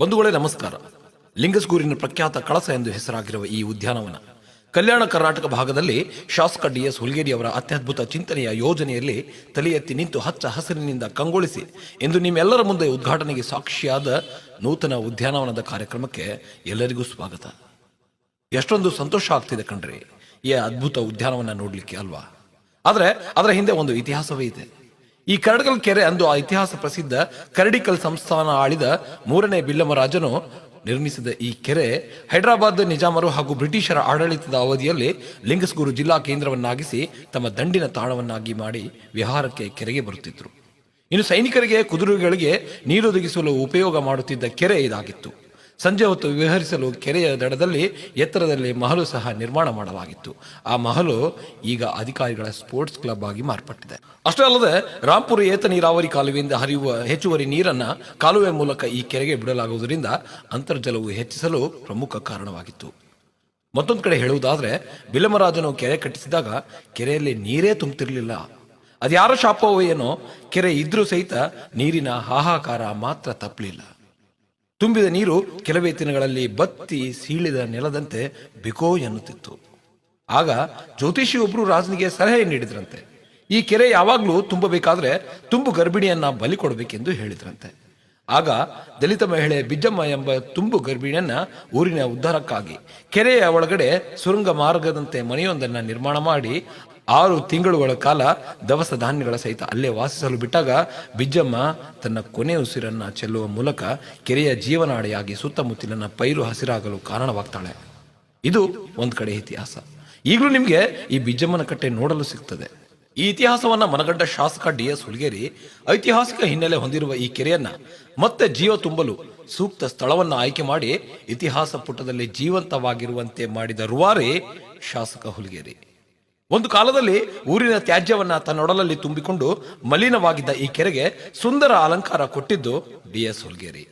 ಬಂಧುಗಳೇ ನಮಸ್ಕಾರ. ಲಿಂಗಸ್ಗೂರಿನ ಪ್ರಖ್ಯಾತ ಕಳಸ ಎಂದು ಹೆಸರಾಗಿರುವ ಈ ಉದ್ಯಾನವನ ಕಲ್ಯಾಣ ಕರ್ನಾಟಕ ಭಾಗದಲ್ಲಿ ಶಾಸಕ ಡಿಎಸ್ ಹುಲ್ಗೇರಿ ಅವರ ಅತ್ಯದ್ಭುತ ಚಿಂತನೆಯ ಯೋಜನೆಯಲ್ಲಿ ತಲೆ ಎತ್ತಿ ನಿಂತು ಹಚ್ಚ ಹಸಿರಿನಿಂದ ಕಂಗೊಳಿಸಿ ಎಂದು ನಿಮ್ಮೆಲ್ಲರ ಮುಂದೆ ಉದ್ಘಾಟನೆಗೆ ಸಾಕ್ಷಿಯಾದ ನೂತನ ಉದ್ಯಾನವನದ ಕಾರ್ಯಕ್ರಮಕ್ಕೆ ಎಲ್ಲರಿಗೂ ಸ್ವಾಗತ. ಎಷ್ಟೊಂದು ಸಂತೋಷ ಆಗ್ತಿದೆ ಕಣ್ರಿ. ಈ ಅದ್ಭುತ ಉದ್ಯಾನವನ ನೋಡಲಿಕ್ಕೆ ಅಲ್ವಾ? ಆದರೆ ಅದರ ಹಿಂದೆ ಒಂದು ಇತಿಹಾಸವೇ ಇದೆ. ಈ ಕರಡಗಲ್ ಕೆರೆ ಅಂದು ಆ ಇತಿಹಾಸ ಪ್ರಸಿದ್ಧ ಕರಡಿಕಲ್ ಸಂಸ್ಥಾನ ಆಳಿದ ಮೂರನೇ ಬಿಲ್ಲಮರಾಜನು ನಿರ್ಮಿಸಿದ ಈ ಕೆರೆ ಹೈದರಾಬಾದ್ ನಿಜಾಮರು ಹಾಗೂ ಬ್ರಿಟಿಷರ ಆಡಳಿತದ ಅವಧಿಯಲ್ಲಿ ಲಿಂಗಸ್ಗೂರು ಜಿಲ್ಲಾ ಕೇಂದ್ರವನ್ನಾಗಿಸಿ ತಮ್ಮ ದಂಡಿನ ತಾಣವನ್ನಾಗಿ ಮಾಡಿ ವಿಹಾರಕ್ಕೆ ಕೆರೆಗೆ ಬರುತ್ತಿದ್ದರು ಇನ್ನು ಸೈನಿಕರಿಗೆ, ಕುದುರೆಗಳಿಗೆ ನೀರೊದಗಿಸಲು ಉಪಯೋಗ ಮಾಡುತ್ತಿದ್ದ ಕೆರೆ ಇದಾಗಿತ್ತು. ಸಂಜೆ ಹೊತ್ತು ವಿಹರಿಸಲು ಕೆರೆಯ ದಡದಲ್ಲಿ, ಎತ್ತರದಲ್ಲಿ ಮಹಲು ಸಹ ನಿರ್ಮಾಣ ಮಾಡಲಾಗಿತ್ತು. ಆ ಮಹಲು ಈಗ ಅಧಿಕಾರಿಗಳ ಸ್ಪೋರ್ಟ್ಸ್ ಕ್ಲಬ್ ಆಗಿ ಮಾರ್ಪಟ್ಟಿದೆ. ಅಷ್ಟೇ ಅಲ್ಲದೆ, ರಾಂಪುರ ಏತ ನೀರಾವರಿ ಕಾಲುವೆಯಿಂದ ಹರಿಯುವ ಹೆಚ್ಚುವರಿ ನೀರನ್ನು ಕಾಲುವೆ ಮೂಲಕ ಈ ಕೆರೆಗೆ ಬಿಡಲಾಗುವುದರಿಂದ ಅಂತರ್ಜಲವು ಹೆಚ್ಚಿಸಲು ಪ್ರಮುಖ ಕಾರಣವಾಗಿತ್ತು. ಮತ್ತೊಂದು ಕಡೆ ಹೇಳುವುದಾದರೆ ಬಿಲಮರಾಜನು ಕೆರೆ ಕಟ್ಟಿಸಿದಾಗ ಕೆರೆಯಲ್ಲಿ ನೀರೇ ತುಂಬುತ್ತಿರಲಿಲ್ಲ ಅದ್ಯಾರ ಶಾಪವೋ ಏನೋ, ಕೆರೆ ಇದ್ರೂ ಸಹಿತ ನೀರಿನ ಹಾಹಾಕಾರ ಮಾತ್ರ ತಪ್ಪಲಿಲ್ಲ ತುಂಬಿದ ನೀರು ಕೆಲವೇ ದಿನಗಳಲ್ಲಿ ಬತ್ತಿ ಸೀಳಿದ ನೆಲದಂತೆ ಬಿಕೋ ಎನ್ನುತ್ತಿತ್ತು. ಆಗ ಜ್ಯೋತಿಷಿ ಒಬ್ರು ರಾಜನಿಗೆ ಸಲಹೆ ನೀಡಿದ್ರಂತೆ. ಈ ಕೆರೆ ಯಾವಾಗಲೂ ತುಂಬಬೇಕಾದ್ರೆ ತುಂಬು ಗರ್ಭಿಣಿಯನ್ನ ಬಲಿ ಕೊಡಬೇಕೆಂದು ಹೇಳಿದ್ರಂತೆ. ಆಗ ದಲಿತ ಮಹಿಳೆ ಬಿಜ್ಜಮ್ಮ ಎಂಬ ತುಂಬು ಗರ್ಭಿಣಿಯನ್ನ ಊರಿನ ಉದ್ಧಾರಕ್ಕಾಗಿ ಕೆರೆಯ ಒಳಗಡೆ ಸುರಂಗ ಮಾರ್ಗದಂತೆ ಮನೆಯೊಂದನ್ನ ನಿರ್ಮಾಣ ಮಾಡಿ ಆರು ತಿಂಗಳುಗಳ ಕಾಲ ದವಸ ಧಾನ್ಯಗಳ ಸಹಿತ ಅಲ್ಲೇ ವಾಸಿಸಲು ಬಿಟ್ಟಾಗ ಬಿಜ್ಜಮ್ಮ ತನ್ನ ಕೊನೆ ಉಸಿರನ್ನು ಚೆಲ್ಲುವ ಮೂಲಕ ಕೆರೆಯ ಜೀವನಾಡಿಯಾಗಿ ಸುತ್ತಮುತ್ತಲಿನ ಪೈರು ಹಸಿರಾಗಲು ಕಾರಣವಾಗ್ತಾಳೆ. ಇದು ಒಂದು ಕಡೆ ಇತಿಹಾಸ. ಈಗಲೂ ನಿಮಗೆ ಈ ಬಿಜ್ಜಮ್ಮನ ಕಟ್ಟೆ ನೋಡಲು ಸಿಗ್ತದೆ. ಈ ಇತಿಹಾಸವನ್ನು ಮನಗಂಡ ಶಾಸಕ ಡಿ ಎಸ್ ಹುಲ್ಗೇರಿ ಐತಿಹಾಸಿಕ ಹಿನ್ನೆಲೆ ಹೊಂದಿರುವ ಈ ಕೆರೆಯನ್ನ ಮತ್ತೆ ಜೀವ ತುಂಬಲು ಸೂಕ್ತ ಸ್ಥಳವನ್ನು ಆಯ್ಕೆ ಮಾಡಿ ಇತಿಹಾಸ ಪುಟದಲ್ಲಿ ಜೀವಂತವಾಗಿರುವಂತೆ ಮಾಡಿದ ರುವಾರಿ ಶಾಸಕ ಹುಲ್ಗೇರಿ. ಒಂದು ಕಾಲದಲ್ಲಿ ಊರಿನ ತ್ಯಾಜ್ಯವನ್ನ ತನ್ನೊಡಲಲ್ಲಿ ತುಂಬಿಕೊಂಡು ಮಲಿನವಾಗಿದ್ದ ಈ ಕೆರೆಗೆ ಸುಂದರ ಅಲಂಕಾರ ಕೊಟ್ಟಿದ್ದು ಡಿ ಎಸ್ ಹುಲ್ಗೇರಿ.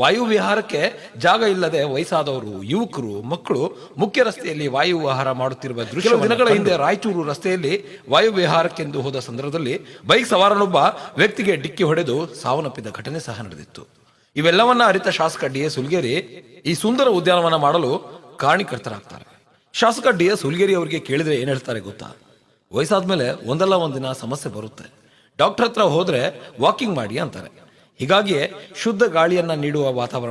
ವಾಯುವಿಹಾರಕ್ಕೆ ಜಾಗ ಇಲ್ಲದೆ ವಯಸ್ಸಾದವರು ಯುವಕರು ಮಕ್ಕಳು ಮುಖ್ಯ ರಸ್ತೆಯಲ್ಲಿ ವಾಯು ವಿಹಾರ ಮಾಡುತ್ತಿರುವ ದೃಶ್ಯ ದಿನಗಳ ಹಿಂದೆ ರಾಯಚೂರು ರಸ್ತೆಯಲ್ಲಿ ವಾಯುವಿಹಾರಕ್ಕೆಂದು ಹೋದ ಸಂದರ್ಭದಲ್ಲಿ ಬೈಕ್ ಸವಾರನೊಬ್ಬ ವ್ಯಕ್ತಿಗೆ ಡಿಕ್ಕಿ ಹೊಡೆದು ಸಾವನ್ನಪ್ಪಿದ ಘಟನೆ ಸಹ ನಡೆದಿತ್ತು. ಇವೆಲ್ಲವನ್ನ ಅರಿತ ಶಾಸಕ ಡಿ ಎಸ್ ಹುಲ್ಗೇರಿ ಈ ಸುಂದರ ಉದ್ಯಾನವನ ಮಾಡಲು ಕಾರಣೀಕರ್ತರಾಗ್ತಾರೆ. ಶಾಸಕ ಡಿ ಎಸ್ ಹುಲ್ಗೇರಿ ಅವರಿಗೆ ಕೇಳಿದ್ರೆ ಏನು ಹೇಳ್ತಾರೆ ಗೊತ್ತಾ? ವಯಸ್ಸಾದ ಮೇಲೆ ಒಂದಲ್ಲ ಒಂದಿನ ಸಮಸ್ಯೆ ಬರುತ್ತೆ. ಡಾಕ್ಟರ್ ಹತ್ರ ಹೋದರೆ ವಾಕಿಂಗ್ ಮಾಡಿ ಅಂತಾರೆ. ಹೀಗಾಗಿಯೇ ಶುದ್ಧ ಗಾಳಿಯನ್ನ ನೀಡುವ ವಾತಾವರಣ